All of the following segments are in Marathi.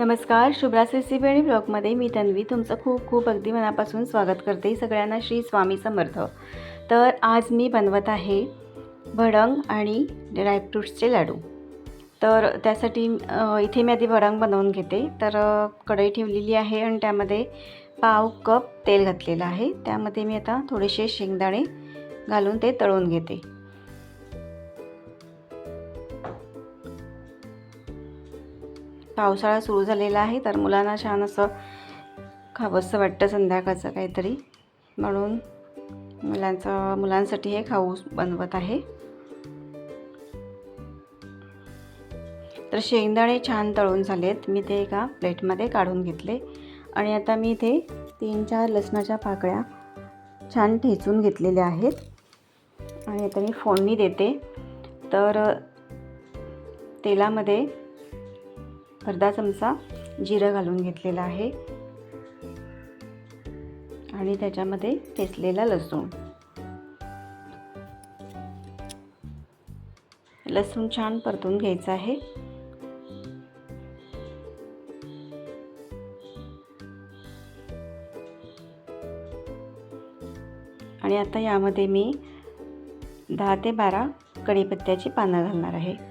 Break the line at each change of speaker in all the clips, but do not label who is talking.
नमस्कार शुभ्रास रेसिपी आणि ब्लॉगमध्ये मी तन्वी तुमचं खूप खूप अगदी मनापासून स्वागत करते सगळ्यांना श्री स्वामी समर्थ. तर आज मी बनवत आहे भडंग आणि ड्रायफ्रूट्सचे लाडू. तर त्यासाठी इथे मी आधी भडंग बनवून घेते. तर कढई ठेवलेली आहे आणि त्यामध्ये पाव कप तेल घातलेलं आहे. त्यामध्ये मी आता थोडेसे शेंगदाणे घालून ते तळून घेते. पावसाळा सुरू झालेला आहे तर मुलांना छान असं खावंसं वाटतं संध्याकाळचं काहीतरी. म्हणून मुलांचं मुलांसाठी हे खाऊ बनवत आहे. तर शेंगदाणे छान तळून झालेत. मी ते एका प्लेटमध्ये काढून घेतले. आणि आता मी इथे तीन चार लसणाच्या पाकळ्या छान ठेचून घेतलेल्या आहेत. आणि आता मी फोडणी देते. तर तेलामध्ये अर्धा चमचा जिरं घालून घेतलेला आहे. आणि त्याच्यामध्ये ठेचलेला लसूण. लसूण छान परतून घ्यायचं आहे. आणि आता यामध्ये मी दहा ते बारा कढीपत्त्याची पानं घालणार आहे.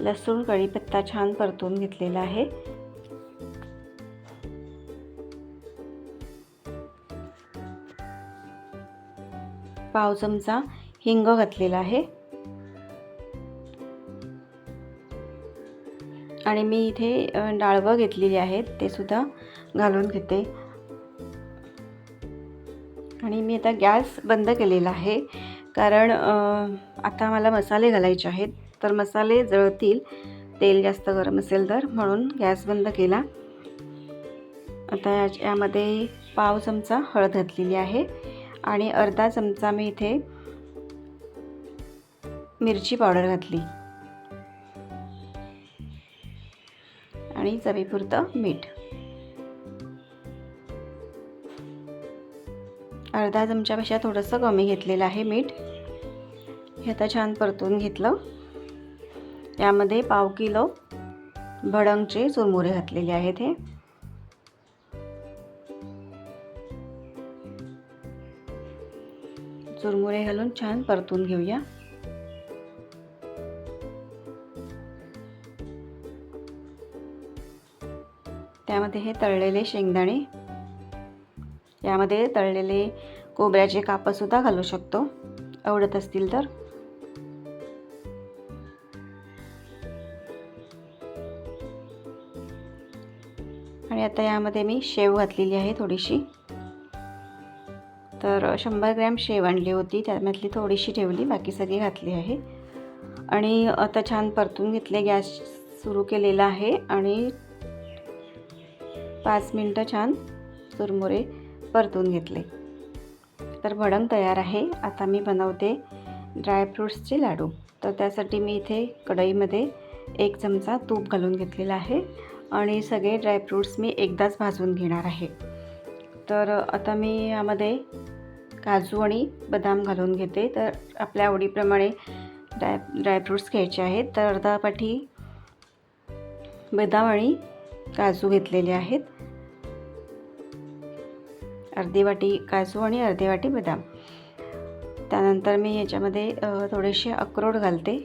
लसूण कढीपत्ता छान परतून घेतलेला आहे. पाव चमचा हिंग घातलेला आहे. आणि मी इथे डाळवं घेतलेली आहेत ते सुद्धा घालून घेते. आणि मी आता गॅस बंद केलेला आहे. कारण आता मला मसाले घालायचे आहेत. तर मसाले जळतील. तेल जास्त गरम असेल तर म्हणून गॅस बंद केला. आता या यामध्ये पाव चमचा हळद घातलेली आहे. आणि अर्धा चमचा मी इथे मिरची पावडर घातली. आणि चवीपुरतं मीठ. अर्धा चमच्यापेक्षा थोडंसं कमी घेतलेलं आहे मीठ. हे आता छान परतून घेतलं. यामध्ये पाव किलो भडंगचे चुरमुरे घातलेले आहेत हे. चुरमुरे घालून छान परतून घेऊया. त्यामध्ये हे तळलेले शेंगदाणे यामध्ये तळलेले कोबऱ्याचे कापसुद्धा घालू शकतो. आवडत असतील तर. आणि आता यामध्ये मी शेव घातलेली आहे थोडीशी. तर शंभर ग्रॅम शेव आणली होती. त्यामधली थोडीशी ठेवली बाकी सगळी घातली आहे. आणि आता छान परतून घेतले गॅस सुरू केलेला आहे. आणि पाच मिनटं छान चुरमुरे परतून घेतले. तर भडंग तयार आहे. आता मी बनवते ड्रायफ्रूट्सचे लाडू. तर त्यासाठी मी इथे कढईमध्ये एक चमचा तूप घालून घेतलेला आहे आणि सगळे ड्रायफ्रूट्स मी एकदाच भाजून घेणार आहे. तर आता मी यामध्ये काजू आणि बदाम घालून घेते. तर आपल्या आवडीप्रमाणे ड्राय ड्रायफ्रूट्स घ्यायचे आहेत. तर अर्धा पाठी बदाम आणि काजू घेतलेले आहेत. अर्धी वाटी काजू आणि अर्धी वाटी बदाम. त्यानंतर मी याच्यामध्ये थोडेसे अक्रोड घालते.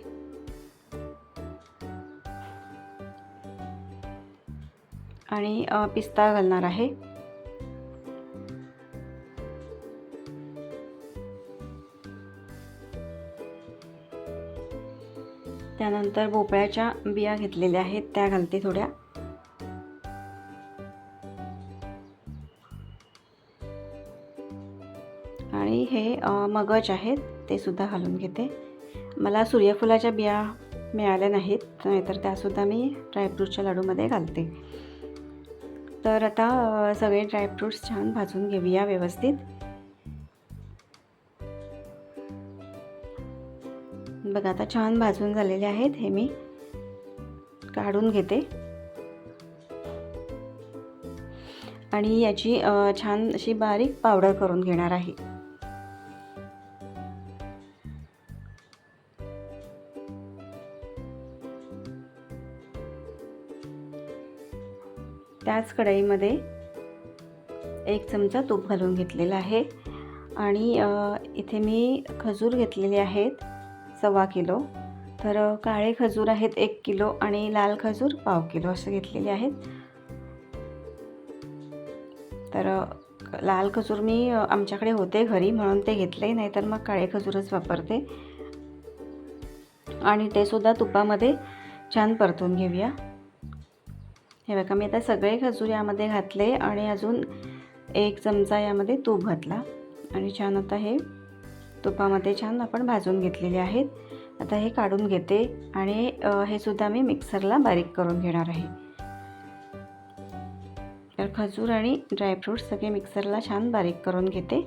आणि पिस्ता घालणार आहे. त्यानंतर भोपळ्याच्या बिया घेतलेल्या आहेत त्या घालते थोड्या. आणि हे मगज आहेत ते सुद्धा घालून घेते. मला सूर्यफुलाच्या बिया मिळाल्या नाहीत नाहीतर त्यासुद्धा मी ड्रायफ्रूटच्या लाडूमध्ये घालते. तर आता सगळे ड्रायफ्रूट्स छान भाजून घेऊया व्यवस्थित. बघा आता छान भाजून झालेले आहेत हे मी. काढून घेते. आणि याची छान अशी बारीक पावडर करून घेणार आहे. त्याच कढईमध्ये एक चमचा तूप घालून घेतलेला आहे. आणि इथे मी खजूर घेतलेले आहेत सव्वा किलो. तर काळे खजूर आहेत एक किलो आणि लाल खजूर पाव किलो असे घेतलेले आहेत. तर लाल खजूर मी आमच्याकडे होते घरी म्हणून ते घेतले नाहीतर मग काळे खजूरच वापरते. आणि ते सुद्धा तुपामध्ये छान परतून घेऊया. हे बघा मी आता सगळे खजूर यामध्ये घातले आणि अजून एक चमचा यामध्ये तूप घातला. आणि छान आता हे तुपामध्ये छान आपण भाजून घेतलेले आहेत. आता हे काढून घेते आणि हे सुद्धा मी मिक्सरला बारीक करून घेणार आहे. तर खजूर आणि ड्रायफ्रूट्स सगळे मिक्सरला छान बारीक करून घेते.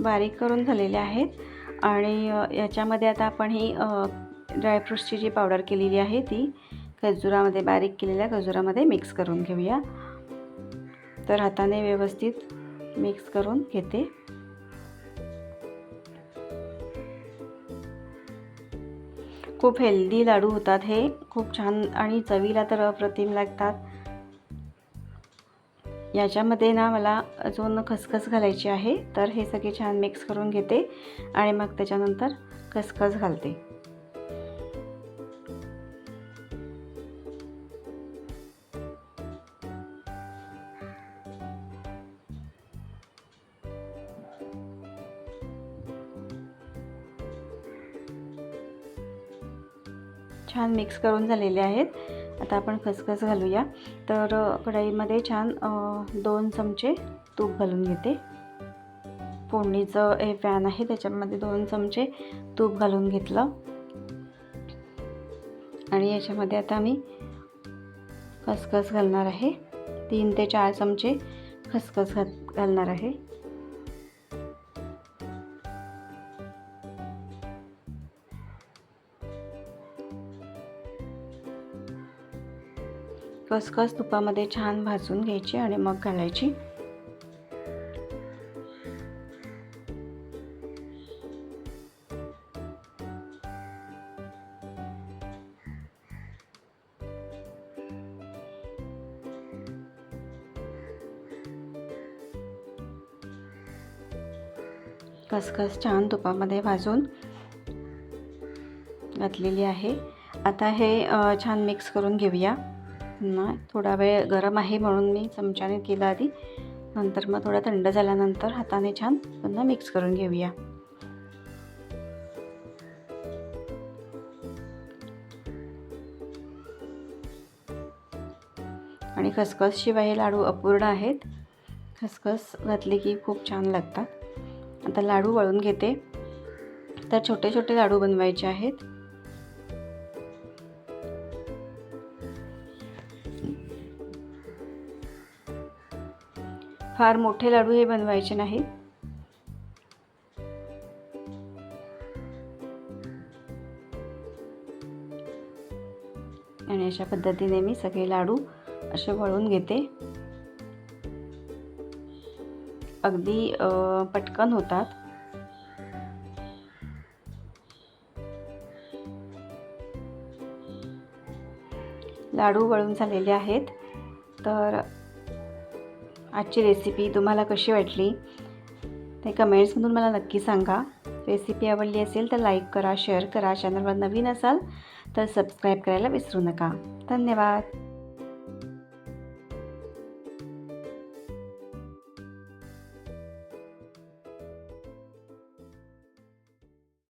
बारीक करून झालेले आहेत. आणि याच्यामध्ये आता आपण ही ड्रायफ्रूट्सची जी पावडर केलेली आहे ती खजुरामध्ये बारीक केलेल्या खजुरामध्ये मिक्स करून घेऊया. तर हाताने व्यवस्थित मिक्स करून घेते. खूप हेल्दी लाडू होतात हे. खूप छान आणि चवीला तर अप्रतिम लागतात. याच्यामध्ये ना मला अजून खसखस घालायची आहे तर हे सगळे छान मिक्स करून घेते आणि मग त्याच्यानंतर खसखस घालते. छान मिक्स करून झालेले आहेत. आता आपण खसखस घालूया. तर कढाईमध्ये कढईमध्ये छान दोन चमचे तूप घालून घेते. फोडणीचं हे पॅन आहे त्याच्यामध्ये दोन चमचे तूप घालून घेतलं. आणि याच्यामध्ये आता मी खसखस घालणार आहे. तीन ते चार चमचे खसखस घात घालणार आहे. खसखस तुपामध्ये छान भाजून घ्यायची आणि मग घालायची. खसखस छान तुपामध्ये भाजून घातलेली आहे. आता हे छान मिक्स करून घेऊया. ना थोडा वेळ गरम आहे म्हणून मी चमच्याने केलं आधी. नंतर मग थोडा थंड झाल्यानंतर हाताने छान पुन्हा मिक्स करून घेऊया. आणि खसखसशिवाय हे लाडू अपूर्ण आहेत. खसखस घातली की खूप छान लागतात. आता लाडू वळून घेते. तर छोटे छोटे लाडू बनवायचे आहेत. फार मोठे लाडू हे बनवायचे नाहीत. आणि अशा पद्धतीने मी सगळे लाडू असे वळून घेते. अगदी पटकन होतात. लाडू वळून झालेले आहेत. तर आजची रेसिपी तुम्हाला कशी वाटली ते कमेंट्समधून मला नक्की सांगा. रेसिपी आवडली असेल तर लाईक करा शेअर करा. चॅनलवर नवीन असाल तर सबस्क्राईब करायला विसरू नका. धन्यवाद.